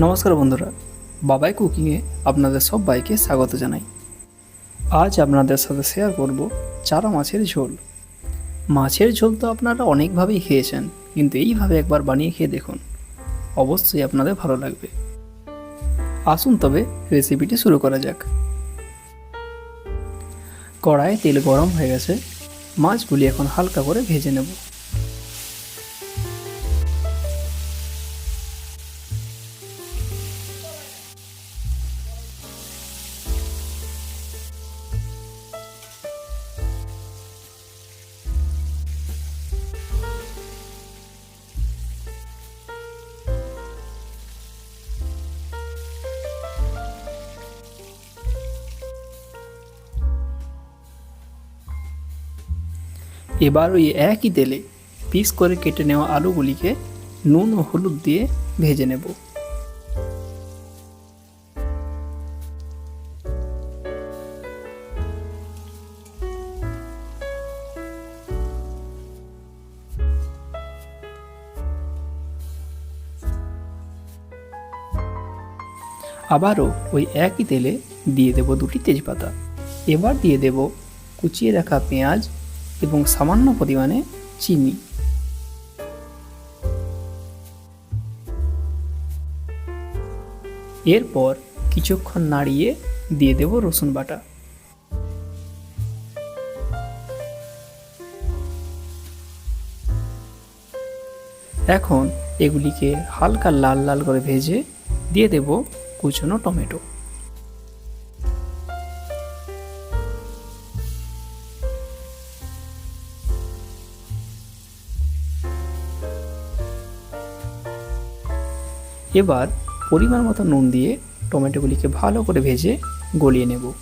নমস্কার বন্ধুরা, বাবাই কুকিংয়ে আপনাদের সব বাইকে স্বাগত জানাই। আজ আপনাদের সাথে শেয়ার করব চারা মাছের ঝোল। মাছের ঝোল তো আপনারা অনেকভাবেই খেয়েছেন, কিন্তু এইভাবে একবার বানিয়ে খেয়ে দেখুন। অবশ্যই আপনাদের ভালো লাগবে। আসুন তবে রেসিপিটি শুরু করা যাক। কড়াইয়ে তেল গরম হয়ে গেছে, মাছগুলি এখন হালকা করে ভেজে নেব। এবার ওই একই তেলে পিস করে কেটে নেওয়া আলুগুলিকে নুন ও হলুদ দিয়ে ভেজে নেব। আবারও ওই একই তেলে দিয়ে দেব দুটি তেজপাতা। এবার দিয়ে দেব কুচিয়ে রাখা পেঁয়াজ এবং সামান্য পরিমাণে চিনি। এরপর কিছুক্ষণ নাড়িয়ে দিয়ে দেব রসুন বাটা। এখন এগুলিকে হালকা লাল লাল করে ভেজে দিয়ে দেব কুচনো টমেটো। এবার পরিমাণ মতো নুন দিয়ে টমেটোগুলিকে ভালো করে ভেজে গলিয়ে নেব।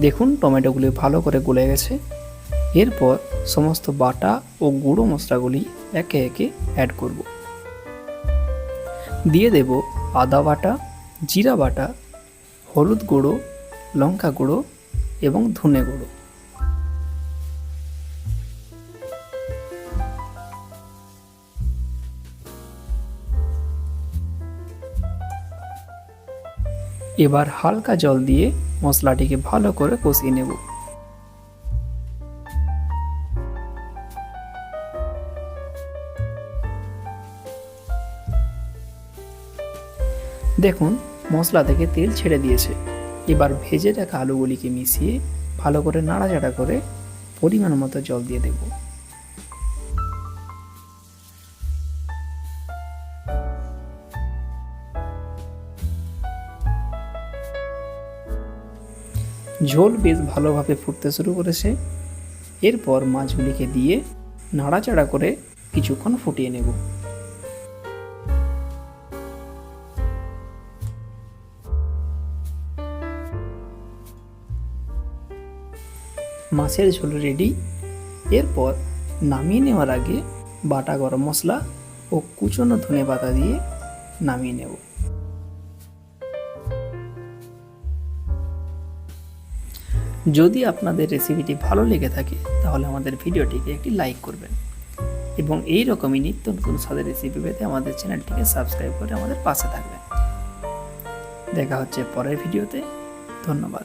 দেখুন টমেটোগুলি ভালো করে গলে গেছে। এরপর সমস্ত বাটা ও গুঁড়ো মশলাগুলি একে একে অ্যাড করব। দিয়ে দেব আদা বাটা, জিরা বাটা, হলুদ গুঁড়ো, লঙ্কা গুঁড়ো এবং ধনে গুঁড়ো। এবার হালকা জল দিয়ে মশলাটিকে ভালো করে কষিয়ে নেব। দেখুন, মশলা থেকে তেল ছেড়ে দিয়েছে। এবার ভেজে রাখা আলুগুলিকে মিশিয়ে ভালো করে নাড়াচাড়া করে পরিমাণ মতো জল দিয়ে দেবো। ঝোল বেশ ভালোভাবে ফুটতে শুরু করেছে। এরপর মাছগুলিকে দিয়ে নাড়াচাড়া করে কিছুক্ষণ ফুটিয়ে নেব। মাছের ঝোল রেডি এরপর নামিয়ে নেওয়ার আগে বাটা গরম মশলা ও কুচনো ধনে পাতা দিয়ে নামিয়ে নেব। যদি আপনাদের রেসিপিটি ভালো লেগে থাকে, তাহলে আমাদের ভিডিওটিকে একটি লাইক করবেন। এবং এই রকমই নিত্য নতুন স্বাদের রেসিপি পেতে আমাদের চ্যানেলটিকে সাবস্ক্রাইব করে আমাদের পাশে থাকবেন। দেখা হচ্ছে পরের ভিডিওতে। ধন্যবাদ।